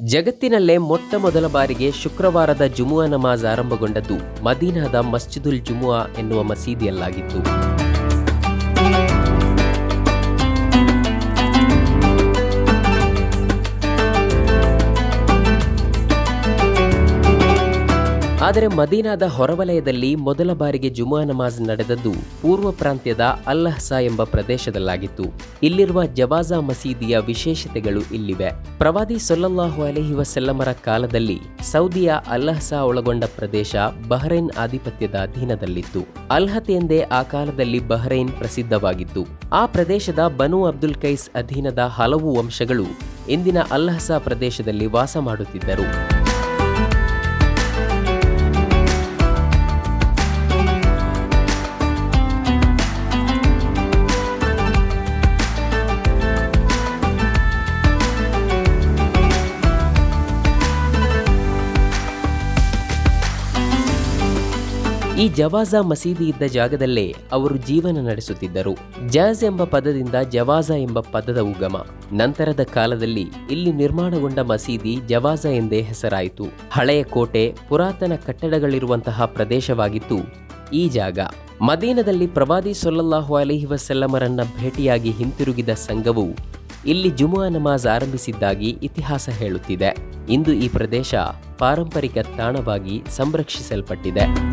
ಜಗತ್ತಿನಲ್ಲೇ ಮೊಟ್ಟ ಮೊದಲ ಬಾರಿಗೆ ಶುಕ್ರವಾರದ ಜುಮುವಾ ನಮಾಜ್ ಆರಂಭಗೊಂಡದ್ದು ಮದೀನಾದ ಮಸ್ಜಿದುಲ್ ಜುಮುವಾ ಎನ್ನುವ ಮಸೀದಿಯಲ್ಲಾಗಿತ್ತು. ಆದರೆ ಮದೀನಾದ ಹೊರವಲಯದಲ್ಲಿ ಮೊದಲ ಬಾರಿಗೆ ಜುಮಾ ನಮಾಜ್ ನಡೆದದ್ದು ಪೂರ್ವ ಪ್ರಾಂತ್ಯದ ಅಲ್ಲಹ್ಸಾ ಎಂಬ ಪ್ರದೇಶದಲ್ಲಾಗಿತ್ತು. ಇಲ್ಲಿರುವ ಜವಾಜಾ ಮಸೀದಿಯ ವಿಶೇಷತೆಗಳು ಇಲ್ಲಿವೆ. ಪ್ರವಾದಿ ಸೊಲ್ಲಲ್ಲಾಹು ಅಲೈಹಿ ವಸಲ್ಲಮರ ಕಾಲದಲ್ಲಿ ಸೌದಿಯ ಅಲ್ಲಹ್ಸಾ ಒಳಗೊಂಡ ಪ್ರದೇಶ ಬಹ್ರೈನ್ ಆಧಿಪತ್ಯದ ಅಧೀನದಲ್ಲಿತ್ತು. ಅಲ್ಹತ್ ಆ ಕಾಲದಲ್ಲಿ ಬಹ್ರೈನ್ ಪ್ರಸಿದ್ಧವಾಗಿತ್ತು. ಆ ಪ್ರದೇಶದ ಬನು ಅಬ್ದುಲ್ ಕೈಸ್ ಅಧೀನದ ಹಲವು ವಂಶಗಳು ಇಂದಿನ ಅಲ್ಲಹ್ಸಾ ಪ್ರದೇಶದಲ್ಲಿ ವಾಸ ಮಾಡುತ್ತಿದ್ದರು. ಈ ಜವಾಜಾ ಮಸೀದಿ ಇದ್ದ ಜಾಗದಲ್ಲೇ ಅವರು ಜೀವನ ನಡೆಸುತ್ತಿದ್ದರು. ಜಾಜ್ ಎಂಬ ಪದದಿಂದ ಜವಾಜಾ ಎಂಬ ಪದದ ಉಗಮ. ನಂತರದ ಕಾಲದಲ್ಲಿ ಇಲ್ಲಿ ನಿರ್ಮಾಣಗೊಂಡ ಮಸೀದಿ ಜವಾಜಾ ಎಂದೇ ಹೆಸರಾಯಿತು. ಹಳೆಯ ಕೋಟೆ, ಪುರಾತನ ಕಟ್ಟಡಗಳಿರುವಂತಹ ಪ್ರದೇಶವಾಗಿತ್ತು ಈ ಜಾಗ. ಮದೀನದಲ್ಲಿ ಪ್ರವಾದಿ ಸೊಲ್ಲಲ್ಲಾಹು ಅಲಿಹಿ ವಸಲ್ಲಮರನ್ನ ಭೇಟಿಯಾಗಿ ಹಿಂತಿರುಗಿದ ಸಂಘವು ಇಲ್ಲಿ ಜುಮುವಾ ನಮಾಜ್ ಆರಂಭಿಸಿದ್ದಾಗಿ ಇತಿಹಾಸ ಹೇಳುತ್ತಿದೆ. ಇಂದು ಈ ಪ್ರದೇಶ ಪಾರಂಪರಿಕ ತಾಣವಾಗಿ ಸಂರಕ್ಷಿಸಲ್ಪಟ್ಟಿದೆ.